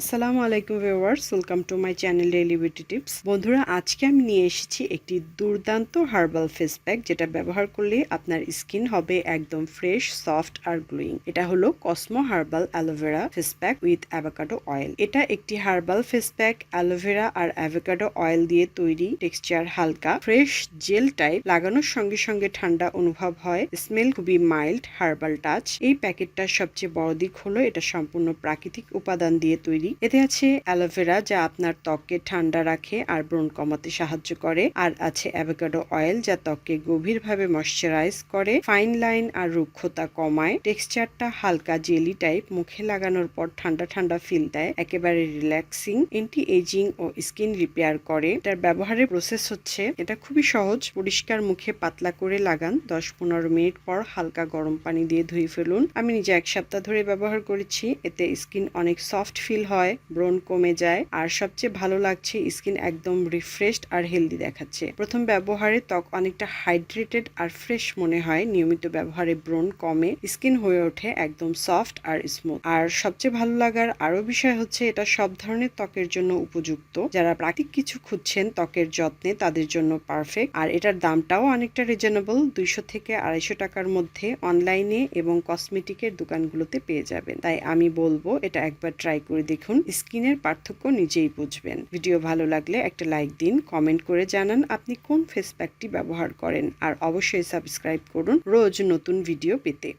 আসসালামু আলাইকুম viewers, welcome to my channel daily beauty tips. বন্ধুরা, আজকে আমি নিয়ে এসেছি একটি দুর্দান্ত হার্বাল ফেস প্যাক, যেটা ব্যবহার করলে আপনার স্কিন হবে একদম ফ্রেশ, সফট আর গ্লোয়িং। এটা হলো Cosmo herbal aloe vera face pack with avocado oil. এটা একটি herbal face pack, aloe vera আর অ্যাভোকাডো অয়েল দিয়ে তৈরি, টেক্সচার হালকা, ফ্রেশ, জেল টাইপ, লাগানোর সঙ্গে সঙ্গে ঠান্ডা অনুভব হয়, স্মেল খুবই মাইল্ড, হার্বাল টাচ। এই প্যাকেটটার সবচেয়ে বড় দিক হলো এটা সম্পূর্ণ প্রাকৃতিক উপাদান দিয়ে তৈরি এতে আছে অ্যালোভেরা যা আপনার ত্বককে ঠান্ডা রাখে আর ব্রণ কমাতে সাহায্য করে। আর আছে অ্যাভোকাডো অয়েল যা ত্বককে গভীরভাবে ময়শ্চারাইজ করে ফাইন লাইন আর রুক্ষতা কমায়। টেক্সচারটা হালকা জেলি টাইপ মুখে লাগানোর পর ঠান্ডা ঠান্ডা ফিল দেয়, একেবারে রিল্যাক্সিং এন্টি এজিং ও স্কিন রিপেয়ার করে। এটার ব্যবহারের প্রসেস হচ্ছে, এটা খুবই সহজ, পরিষ্কার মুখে পাতলা করে লাগান দশ পনেরো মিনিট পর হালকা গরম পানি দিয়ে ধুয়ে ফেলুন। আমি নিজে এক সপ্তাহ ধরে ব্যবহার করেছি, এতে স্কিন অনেক সফট ফিল হয়। ব্রণ কমে যায়, আর সবচেয়ে ভালো লাগছে স্কিন একদম রিফ্রেশড আর হেলদি দেখাচ্ছে। প্রথম ব্যবহারে ত্বক অনেকটা হাইড্রেটেড আর ফ্রেশ মনে হয়, নিয়মিত ব্যবহারে ব্রণ কমে, স্কিন হয়ে ওঠে একদম সফট আর স্মুথ আর সবচেয়ে ভালো লাগার আরও বিষয় হচ্ছে, এটা সব ধরনের ত্বকের জন্য উপযুক্ত। যারা প্রাকৃতিক কিছু খুঁজছেন, ত্বকের যত্নে তাদের জন্য পারফেক্ট আর এটার দামটাও অনেকটা রিজনেবল দুইশো থেকে আড়াইশো টাকার মধ্যে অনলাইনে এবং কসমেটিকের দোকানগুলোতে পেয়ে যাবেন। তাই আমি বলব, এটা একবার ট্রাই করে দেখুন স্কিনের পার্থক্য নিজেই বুঝবেন। ভিডিও ভালো লাগলে একটা লাইক দিন, কমেন্ট করে জানান আপনি কোন ফেস প্যাকটি ব্যবহার করেন। আর অবশ্যই সাবস্ক্রাইব করুন রোজ নতুন ভিডিও পেতে।